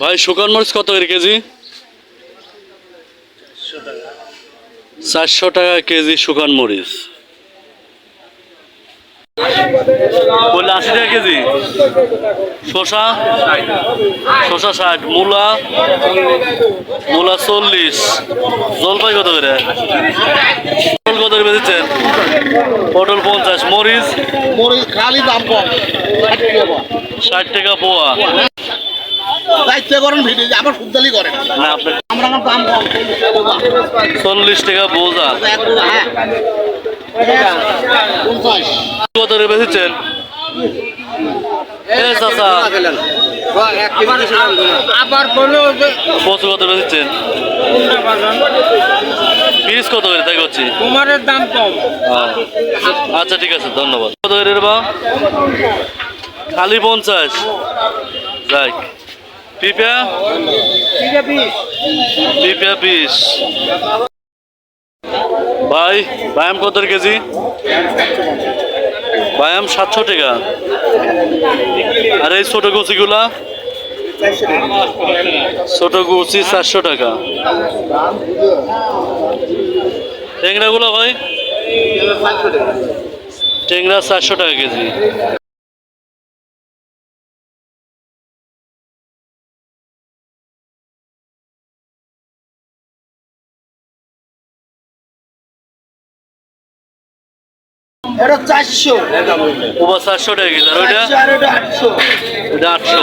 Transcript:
ভাই শুকান মরিচ কত করে কেজি? চারশো টাকা কেজি শুকান মরিচ। বললে আশি টাকা কেজি? শশা শশা ষাট। মূলা? মূলা চল্লিশ। জলপাই কত করে? পটল কত করে বেঁচেছেন পটল পঞ্চাশ। মরিচ? মরিচ খালি দাম কম। ষাট টাকা পোয়া। দায়িত্ব করেন ভিডিও আবার সুদালি করেন। না আপনার আমরা আমার দাম কম চল্লিশ টাকা বোঝা। হ্যাঁ। পঞ্চাশ। কত বেঁচেছেন? আবার বলো কত বেঁচেছেন? পিস কত করে তাই করছি। কুমারের দাম কম। আচ্ছা ঠিক আছে ধন্যবাদ। কত করে বা খালি পঞ্চাশ। যাক। পিপা পিপা বিশ ভাই ব্যায়াম কত কেজি? ব্যায়াম সাতশো টাকা। আর এই ছোট গুচিগুলা ছোট গুচি চারশো টাকা। ট্যাংরাগুলো ভাই? ট্যাংরা চারশো টাকা কেজি। এটা চারশো। ওবা চারশো টাকা আটশো। ওইটা আটশো।